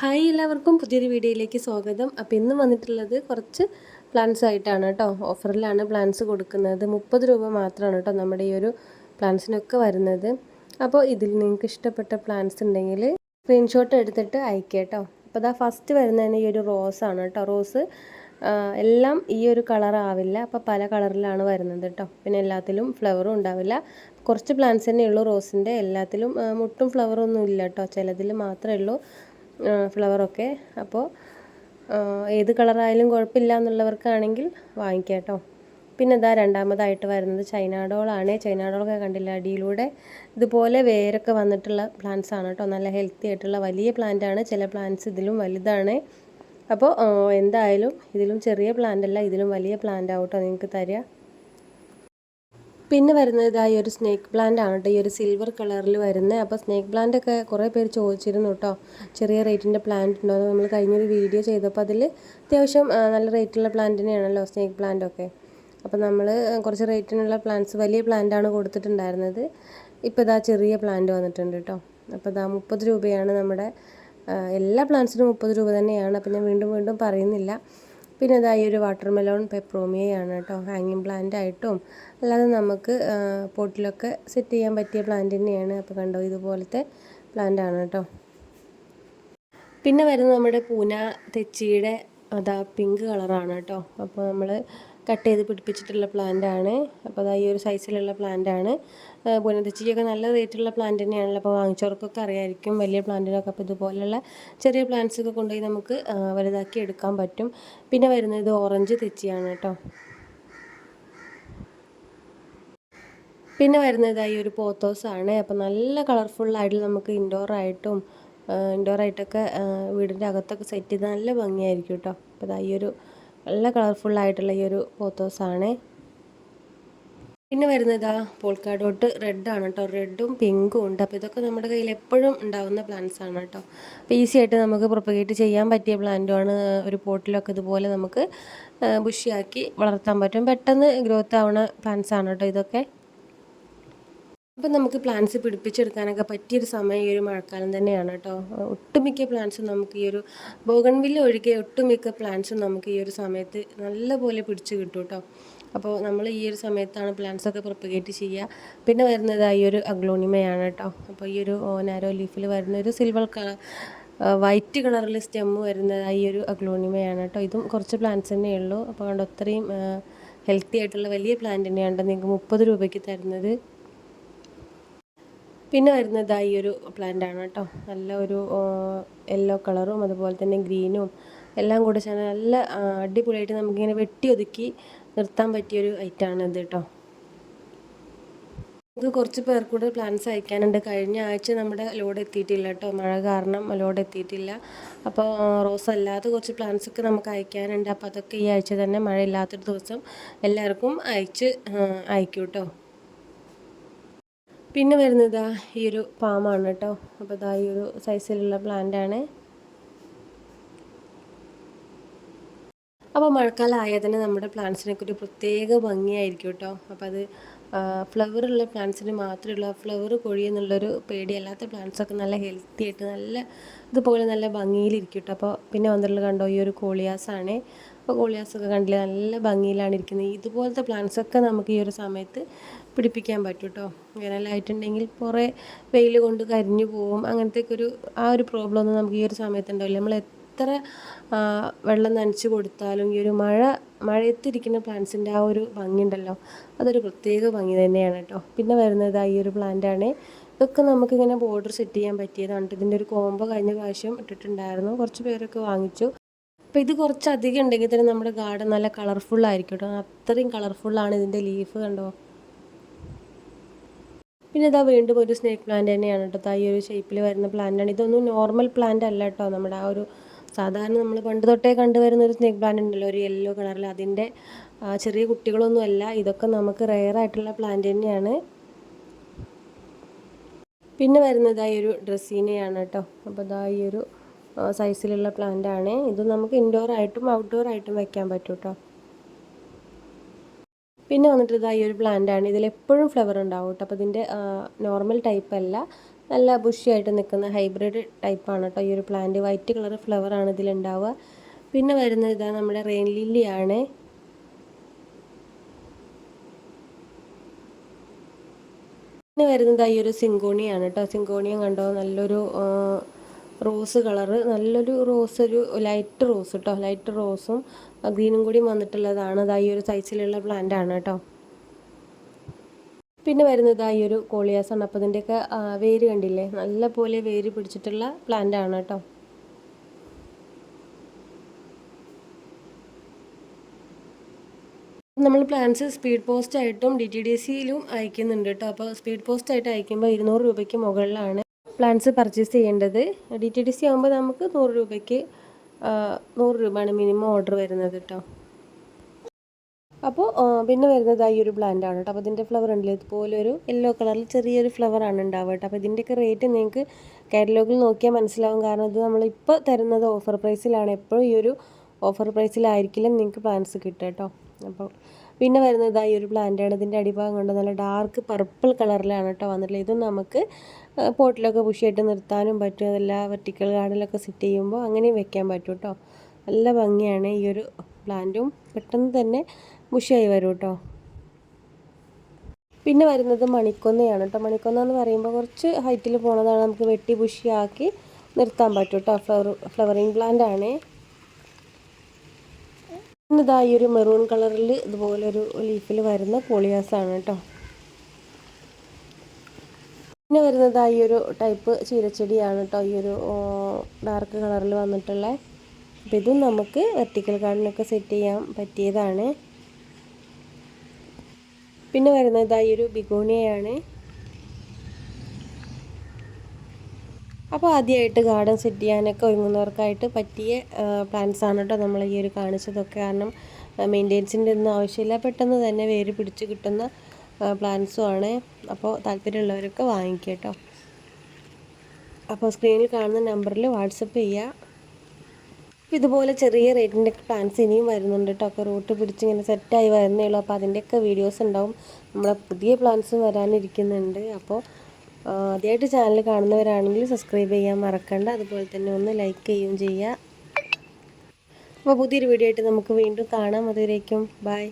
Hi എല്ലാവർക്കും പുതിയൊരു വീഡിയോയിലേക്ക് സ്വാഗതം. അപ്പോൾ ഇന്ന് വന്നിട്ടുള്ളത് കുറച്ച് പ്ലാൻസ് ആയിട്ടാണ് കേട്ടോ. ഓഫറിലാണ് പ്ലാൻസ് കൊടുക്കുന്നത്. മുപ്പത് രൂപ മാത്രമാണ് കേട്ടോ നമ്മുടെ ഈ ഒരു പ്ലാൻസിനൊക്കെ വരുന്നത്. അപ്പോൾ ഇതിൽ നിങ്ങൾക്ക് ഇഷ്ടപ്പെട്ട പ്ലാൻസ് ഉണ്ടെങ്കിൽ സ്ക്രീൻഷോട്ട് എടുത്തിട്ട് അയക്കുക കേട്ടോ. അപ്പോൾ അതാ ഫസ്റ്റ് വരുന്നതിന് ഈ ഒരു റോസ് ആണ് കേട്ടോ. റോസ് എല്ലാം ഈ ഒരു കളർ ആവില്ല. അപ്പോൾ പല കളറിലാണ് വരുന്നത് കേട്ടോ. പിന്നെ എല്ലാത്തിലും ഫ്ലവറും ഉണ്ടാവില്ല. കുറച്ച് പ്ലാന്റ്സ് തന്നെ ഉള്ളൂ റോസിന്റെ എല്ലാത്തിലും മുട്ടും ഫ്ലവറൊന്നും ഇല്ല കേട്ടോ. ചിലതിൽ മാത്രമേ ഉള്ളൂ. ഫ്ലവറൊക്കെ അപ്പോൾ ഏത് കളറായാലും കുഴപ്പമില്ല എന്നുള്ളവർക്കാണെങ്കിൽ വാങ്ങിക്കാം കേട്ടോ പിന്നെ ഇതാ രണ്ടാമതായിട്ട് വരുന്നത് ചൈനാഡോളാണ് ചൈനാഡോളൊക്കെ കണ്ടില്ല? അടിയിലൂടെ ഇതുപോലെ വേരൊക്കെ വന്നിട്ടുള്ള പ്ലാന്റ്സ് ആണ് കേട്ടോ നല്ല ഹെൽത്തി ആയിട്ടുള്ള വലിയ പ്ലാന്റ് ആണ്. ചില പ്ലാന്റ്സ് ഇതിലും വലുതാണ്. അപ്പോൾ എന്തായാലും ഇതിലും ചെറിയ പ്ലാന്റ് അല്ല ഇതിലും വലിയ പ്ലാന്റ് ആവട്ടോ നിങ്ങൾക്ക് തരിക പിന്നെ വരുന്നത് ഇതായി ഒരു സ്നേക്ക് പ്ലാന്റ് ആണ് കേട്ടോ. ഈ ഒരു സിൽവർ കളറിൽ വരുന്നത് അപ്പോൾ സ്നേക്ക് പ്ലാന്റ് ഒക്കെ കുറേ പേര് ചോദിച്ചിരുന്നു കേട്ടോ. ചെറിയ റേറ്റിന്റെ പ്ലാന്റ് ഉണ്ടോ എന്ന് നമ്മൾ കഴിഞ്ഞൊരു വീഡിയോ ചെയ്തപ്പോൾ അതിൽ അത്യാവശ്യം നല്ല റേറ്റുള്ള പ്ലാന്റിനെയാണല്ലോ സ്നേക്ക് പ്ലാന്റ് ഒക്കെ. അപ്പോൾ നമ്മൾ കുറച്ച് റേറ്റിനുള്ള പ്ലാന്റ്സ് വലിയ പ്ലാന്റാണ് കൊടുത്തിട്ടുണ്ടായിരുന്നത്. ഇപ്പോൾ ഇതാ ചെറിയ പ്ലാന്റ് വന്നിട്ടുണ്ട് കേട്ടോ. അപ്പോൾ ഇതാ മുപ്പത് രൂപയാണ് നമ്മുടെ എല്ലാ പ്ലാന്റ്സിനും മുപ്പത് രൂപ തന്നെയാണ്. അപ്പോൾ ഞാൻ വീണ്ടും വീണ്ടും പറയുന്നില്ല. പിന്നെ ഇതാ ഈ ഒരു വാട്ടർ മെലോൺ പെപ്രോമിയയാണ് കേട്ടോ ഹാങ്ങിങ് പ്ലാന്റ് ആയിട്ടും അല്ലാതെ നമുക്ക് പോട്ടിലൊക്കെ സെറ്റ് ചെയ്യാൻ പറ്റിയ പ്ലാന്റ് തന്നെയാണ്. അപ്പോൾ കണ്ടോ ഇതുപോലത്തെ പ്ലാന്റ് ആണ് കേട്ടോ പിന്നെ വരുന്നത് നമ്മുടെ പൂന തെച്ചിയുടെ അതാ പിങ്ക് കളറാണ് കേട്ടോ അപ്പോൾ നമ്മൾ കട്ട് ചെയ്ത് പിടിപ്പിച്ചിട്ടുള്ള പ്ലാന്റ് ആണ്. അപ്പോൾ അതാ ഈ ഒരു സൈസിലുള്ള പ്ലാന്റ് ആണ്. പുനതെച്ചിക്കൊക്കെ നല്ല റേറ്റുള്ള പ്ലാന്റ് തന്നെയാണല്ലോ. അപ്പോൾ വാങ്ങിച്ചവർക്കൊക്കെ അറിയായിരിക്കും വലിയ പ്ലാന്റിനൊക്കെ അപ്പോൾ ഇതുപോലെയുള്ള ചെറിയ പ്ലാന്റ്സ് ഒക്കെ കൊണ്ടുപോയി നമുക്ക് വലുതാക്കി എടുക്കാൻ പറ്റും. പിന്നെ വരുന്നത് ഓറഞ്ച് തെച്ചിയാണ് കേട്ടോ. പിന്നെ വരുന്നതായി ഒരു പോത്തോസ് ആണ്. അപ്പോൾ നല്ല കളർഫുള്ളായിട്ട് നമുക്ക് ഇൻഡോർ ആയിട്ടും ഇൻഡോർ ആയിട്ടൊക്കെ വീടിന്റെ അകത്തൊക്കെ സെറ്റ് ചെയ്ത് നല്ല ഭംഗിയായിരിക്കും കേട്ടോ. അപ്പോൾ ഇതാ ഈ ഒരു നല്ല കളർഫുള്ളായിട്ടുള്ള ഈ ഒരു പോത്തോസാണ് പിന്നെ വരുന്നത് പോൾക്കാ ഡോട്ട് റെഡാണ് കേട്ടോ റെഡും പിങ്കും ഉണ്ട്. അപ്പോൾ ഇതൊക്കെ നമ്മുടെ കയ്യിൽ എപ്പോഴും ഉണ്ടാവുന്ന പ്ലാന്റ്സ് ആണ് കേട്ടോ അപ്പോൾ ഈസി ആയിട്ട് നമുക്ക് പ്രൊപ്പഗേറ്റ് ചെയ്യാൻ പറ്റിയ പ്ലാന്റുമാണ് ഒരു പോട്ടിലൊക്കെ ഇതുപോലെ നമുക്ക് ബുഷിയാക്കി വളർത്താൻ പറ്റും. പെട്ടെന്ന് ഗ്രോത്ത് ആവുന്ന പ്ലാന്റ്സ് ആണ് കേട്ടോ ഇതൊക്കെ. അപ്പം നമുക്ക് പ്ലാന്റ്സ് പിടിപ്പിച്ചെടുക്കാനൊക്കെ പറ്റിയൊരു സമയം ഈ ഒരു മഴക്കാലം തന്നെയാണ് കേട്ടോ. ഒട്ടുമിക്ക പ്ലാന്റ്സും നമുക്ക് ഈ ഒരു ബോഗൺവില്ല ഒഴികെ ഒട്ടുമിക്ക പ്ലാന്റ്സും നമുക്ക് ഈ ഒരു സമയത്ത് നല്ലപോലെ പിടിച്ചു കിട്ടും കേട്ടോ. അപ്പോൾ നമ്മൾ ഈ ഒരു സമയത്താണ് പ്ലാന്റ്സ് ഒക്കെ പ്രൊപ്പഗേറ്റ് ചെയ്യുക. പിന്നെ വരുന്നത് ഈ ഒരു അഗ്ലോണിമയാണ് കേട്ടോ. അപ്പോൾ ഈ ഒരു ഓനാരോ ലീഫിൽ വരുന്ന ഒരു സിൽവർ കളർ വൈറ്റ് കളറിൽ സ്റ്റെമ്മ് വരുന്നത് ഈ ഒരു അഗ്ലോണിമയാണ് കേട്ടോ. ഇതും കുറച്ച് പ്ലാന്റ്സ് തന്നെ ഉള്ളൂ. അപ്പോൾ അതുകൊണ്ട് അത്രയും ഹെൽത്തി ആയിട്ടുള്ള വലിയ പ്ലാന്റ് തന്നെയാണ് നിങ്ങൾക്ക് മുപ്പത് രൂപയ്ക്ക് തരുന്നത്. പിന്നെ വരുന്നത് ഈ ഒരു പ്ലാന്റ് ആണ് കേട്ടോ. നല്ല ഒരു യെല്ലോ കളറും അതുപോലെ തന്നെ ഗ്രീനും എല്ലാം കൂടെ ചേർന്ന് നല്ല അടിപൊളിയായിട്ട് നമുക്കിങ്ങനെ വെട്ടി ഒതുക്കി നിർത്താൻ പറ്റിയൊരു ഐറ്റമാണ് ഇത് കേട്ടോ. നമുക്ക് കുറച്ച് പേർ പ്ലാൻസ് അയക്കാനുണ്ട്. കഴിഞ്ഞ ആഴ്ച നമ്മുടെ ലോഡ് എത്തിയിട്ടില്ല കേട്ടോ. മഴ കാരണം ലോഡ് എത്തിയിട്ടില്ല. അപ്പോൾ റോസ് അല്ലാതെ കുറച്ച് പ്ലാൻസ് ഒക്കെ നമുക്ക് അയക്കാനുണ്ട്. അപ്പോൾ അതൊക്കെ ഈ ആഴ്ച തന്നെ മഴ ഇല്ലാത്തൊരു ദിവസം എല്ലാവർക്കും അയച്ച് അയക്കും കേട്ടോ. പിന്നെ വരുന്നത് ഈ ഒരു പാമാണ് കേട്ടോ. അപ്പോൾ ഇതാ ഈ ഒരു സൈസിലുള്ള പ്ലാന്റ് ആണ്. അപ്പോൾ മഴക്കാലം ആയാൽ തന്നെ നമ്മുടെ പ്ലാന്റ്സിനൊക്കെ ഒരു പ്രത്യേക ഭംഗിയായിരിക്കും കേട്ടോ. അപ്പോൾ അത് ഫ്ലവറുള്ള പ്ലാന്റ്സിന് മാത്രമേ ഉള്ളൂ ഫ്ലവർ കൊഴിയെന്നുള്ളൊരു പേടിയല്ലാത്ത പ്ലാന്റ്സൊക്കെ നല്ല ഹെൽത്തി ആയിട്ട് നല്ല ഇതുപോലെ നല്ല ഭംഗിയിലിരിക്കും കേട്ടോ. അപ്പോൾ പിന്നെ വന്നിട്ടുള്ള കണ്ടോ ഈ ഒരു കോളിയാസാണ് അപ്പോൾ കോളിയാസൊക്കെ കണ്ടില്ല? നല്ല ഭംഗിയിലാണ് ഇരിക്കുന്നത്. ഇതുപോലത്തെ പ്ലാന്റ്സൊക്കെ നമുക്ക് ഈ ഒരു സമയത്ത് പിടിപ്പിക്കാൻ പറ്റും കേട്ടോ വേനലായിട്ടുണ്ടെങ്കിൽ കുറേ വെയിൽ കൊണ്ട് കരിഞ്ഞു പോവും. അങ്ങനത്തെ ഒരു ആ ഒരു പ്രോബ്ലം ഒന്നും നമുക്ക് ഈ ഒരു സമയത്ത് ഉണ്ടാവില്ല. നമ്മൾ എത്ര വെള്ളം നനച്ച് കൊടുത്താലും ഈ ഒരു മഴ മഴയത്തിരിക്കുന്ന പ്ലാന്റ്സിന്റെ ആ ഒരു ഭംഗി ഉണ്ടല്ലോ. അതൊരു പ്രത്യേക ഭംഗി തന്നെയാണ് കേട്ടോ. പിന്നെ വരുന്നത് ഈ ഒരു പ്ലാന്റാണ് ഇതൊക്കെ നമുക്കിങ്ങനെ ബോർഡർ സെറ്റ് ചെയ്യാൻ പറ്റിയതാണ്. ഇതിന്റെ ഒരു കോംബോ കഴിഞ്ഞ പ്രാവശ്യം ഇട്ടിട്ടുണ്ടായിരുന്നു. കുറച്ച് പേരൊക്കെ വാങ്ങിച്ചു. അപ്പോൾ ഇത് കുറച്ച് അധികം ഉണ്ടെങ്കിൽ തന്നെ നമ്മുടെ ഗാർഡൻ നല്ല കളർഫുൾ ആയിരിക്കും കേട്ടോ അത്രയും കളർഫുള്ളാണ് ഇതിന്റെ ലീഫ് കണ്ടോ? പിന്നെ ഇതാ വീണ്ടും ഒരു സ്നേക്ക് പ്ലാന്റ് തന്നെയാണ് കേട്ടോ ഈ ഒരു ഷേപ്പിൽ വരുന്ന പ്ലാന്റാണ് ഇതൊന്നും നോർമൽ പ്ലാന്റ് അല്ല കേട്ടോ നമ്മുടെ ആ ഒരു സാധാരണ നമ്മൾ പണ്ട് തൊട്ടേ കണ്ടുവരുന്ന ഒരു സ്നേക്ക് പ്ലാന്റ് ഉണ്ടല്ലോ. ഒരു യെല്ലോ കളറിൽ അതിന്റെ ചെറിയ കുട്ടികളൊന്നും അല്ല. ഇതൊക്കെ നമുക്ക് റെയർ ആയിട്ടുള്ള പ്ലാന്റ് തന്നെയാണ്. പിന്നെ വരുന്നതായി ഒരു ഡ്രസ്സീനയാണ് കേട്ടോ അപ്പോൾ ഇതാ ഈ ഒരു സൈസിലുള്ള പ്ലാന്റ് ആണ്. ഇത് നമുക്ക് ഇൻഡോർ ആയിട്ടും ഔട്ട്ഡോർ ആയിട്ടും വെക്കാൻ പറ്റും കേട്ടോ പിന്നെ വന്നിട്ട് ഇതാ ഈ ഒരു പ്ലാന്റ് ആണ്. ഇതിൽ എപ്പോഴും ഫ്ലവർ ഉണ്ടാവും കേട്ടോ അപ്പോൾ ഇതിന്റെ നോർമൽ ടൈപ്പ് അല്ല. നല്ല ബുഷിയായിട്ട് നിൽക്കുന്ന ഹൈബ്രിഡ് ടൈപ്പാണ് കേട്ടോ ഈ ഒരു പ്ലാന്റ് വൈറ്റ് കളർ ഫ്ലവർ ആണ് ഇതിലുണ്ടാവുക പിന്നെ വരുന്നത് ഇതാ നമ്മുടെ റെയിൻ ലില്ലിയാണ് പിന്നെ വരുന്നത് ഈ ഒരു സിങ്കോണിയാണ് കേട്ടോ സിങ്കോണിയം കണ്ടോ? നല്ലൊരു റോസ് കളറ്. നല്ലൊരു റോസ് ഒരു ലൈറ്റ് റോസ് കേട്ടോ ലൈറ്റ് റോസും ഗ്രീനും കൂടി വന്നിട്ടുള്ളതാണ്. അതാ ഈ ഒരു സൈസിലുള്ള പ്ലാന്റ് ആണ് കേട്ടോ പിന്നെ വരുന്നത് ഈ ഒരു കോളിയാസാണ് അപ്പോൾ ഇതിന്റെയൊക്കെ വേര് കണ്ടില്ലേ? നല്ല പോലെ വേര് പിടിച്ചിട്ടുള്ള പ്ലാന്റ് ആണ് കേട്ടോ നമ്മൾ പ്ലാൻസ് സ്പീഡ് പോസ്റ്റ് ആയിട്ടും ഡി ടി ഡി സിയിലും അയക്കുന്നുണ്ട് കേട്ടോ അപ്പോൾ സ്പീഡ് പോസ്റ്റ് ആയിട്ട് അയക്കുമ്പോൾ ഇരുന്നൂറ് രൂപയ്ക്ക് മുകളിലാണ്. പ്ലാൻസ് പർച്ചേസ് ചെയ്യേണ്ടത്. ഡി ടി ഡി സി ആകുമ്പോൾ നമുക്ക് നൂറ് രൂപയ്ക്ക് നൂറ് രൂപയാണ് മിനിമം ഓർഡർ വരുന്നത് കേട്ടോ അപ്പോൾ പിന്നെ വരുന്നത് ഈ ഒരു പ്ലാന്റ് ആണ് കേട്ടോ അപ്പോൾ ഇതിന്റെ ഫ്ലവർ ഉണ്ടല്ലോ. ഇതുപോലെ ഒരു യെല്ലോ കളറിൽ ചെറിയൊരു ഫ്ലവർ ആണ് ഉണ്ടാവുക കേട്ടോ അപ്പോൾ ഇതിന്റെയൊക്കെ റേറ്റ് നിങ്ങൾക്ക് കാറ്റലോഗിൽ നോക്കിയാൽ മനസ്സിലാവും. കാരണം ഇത് നമ്മളിപ്പോൾ തരുന്നത് ഓഫർ പ്രൈസിലാണ് എപ്പോഴും ഈ ഒരു ഓഫർ പ്രൈസിലായിരിക്കില്ല നിങ്ങൾക്ക് പ്ലാൻസ് കിട്ടുക കേട്ടോ അപ്പോൾ പിന്നെ വരുന്നത് ഈ ഒരു പ്ലാന്റാണ്. ഇതിന്റെ അടിഭാഗം കൊണ്ട്? നല്ല ഡാർക്ക് പർപ്പിൾ കളറിലാണ് കേട്ടോ വന്നിട്ടുള്ളത്. ഇത് നമുക്ക് പോട്ടിലൊക്കെ പുഷിയായിട്ട് നിർത്താനും പറ്റും. അതല്ല വെർട്ടിക്കൽ ഗാർഡനിലൊക്കെ സെറ്റ് ചെയ്യുമ്പോൾ അങ്ങനെയും വെക്കാൻ പറ്റും കേട്ടോ. നല്ല ഭംഗിയാണ് ഈ ഒരു പ്ലാന്റും. പെട്ടെന്ന് തന്നെ ബുഷിയായി വരും കേട്ടോ. പിന്നെ വരുന്നത് മണിക്കൊന്നയാണ് കേട്ടോ. മണിക്കൊന്ന എന്ന് പറയുമ്പോൾ കുറച്ച് ഹൈറ്റിൽ പോണതാണ്. നമുക്ക് വെട്ടി ബുഷിയാക്കി നിർത്താൻ പറ്റും കേട്ടോ. ഫ്ലവർ ഫ്ലവറിങ് പ്ലാന്റ് ആണ്. ഇതാ ഈ ഒരു മെറൂൺ കളറിൽ ഇതുപോലൊരു ലീഫിൽ വരുന്ന കോളിയാസാണ് കേട്ടോ പിന്നെ വരുന്നത് ഈ ഒരു ടൈപ്പ് ചീരച്ചെടിയാണ് കേട്ടോ ഈ ഒരു ഡാർക്ക് കളറിൽ വന്നിട്ടുള്ള. അപ്പം ഇതും നമുക്ക് വെർട്ടിക്കൽ ഗാർഡനൊക്കെ സെറ്റ് ചെയ്യാൻ പറ്റിയതാണ്. പിന്നെ വരുന്നത് ഈ ഒരു ബിഗോണിയയാണ്. അപ്പോൾ ആദ്യമായിട്ട് ഗാർഡൻ സെറ്റ് ചെയ്യാനൊക്കെ ഒരുങ്ങുന്നവർക്കായിട്ട് പറ്റിയ പ്ലാന്റ്സ് ആണ് കേട്ടോ നമ്മൾ ഈ ഒരു കാണിച്ചതൊക്കെ. കാരണം മെയിന്റെനൻസിന്റെ ഒന്നും ആവശ്യമില്ല. പെട്ടെന്ന് തന്നെ വേര് പിടിച്ച് കിട്ടുന്ന പ്ലാന്റ്സും ആണ്. അപ്പോൾ താല്പര്യമുള്ളവരൊക്കെ വാങ്ങിക്കുക കേട്ടോ. അപ്പോൾ സ്ക്രീനിൽ കാണുന്ന നമ്പറിൽ വാട്സപ്പ് ചെയ്യുക. ഇതുപോലെ ചെറിയ റേറ്റിന്റെ പ്ലാൻസ് ഇനിയും വരുന്നുണ്ട് കേട്ടോ. ഒക്കെ റൂട്ട് പിടിച്ച് ഇങ്ങനെ സെറ്റായി വരുന്നേ ഉള്ളൂ. അപ്പോൾ അതിന്റെയൊക്കെ വീഡിയോസ് ഉണ്ടാവും. നമ്മളെ പുതിയ പ്ലാൻസും വരാനിരിക്കുന്നുണ്ട്. അപ്പോൾ ആദ്യമായിട്ട് ചാനൽ കാണുന്നവരാണെങ്കിൽ സബ്സ്ക്രൈബ് ചെയ്യാൻ മറക്കണ്ട. അതുപോലെ തന്നെ ഒന്ന് ലൈക്ക് ചെയ്യുകയും ചെയ്യുക അപ്പോൾ പുതിയൊരു വീഡിയോ ആയിട്ട് നമുക്ക് വീണ്ടും കാണാം. അതുവരേക്കും ബൈ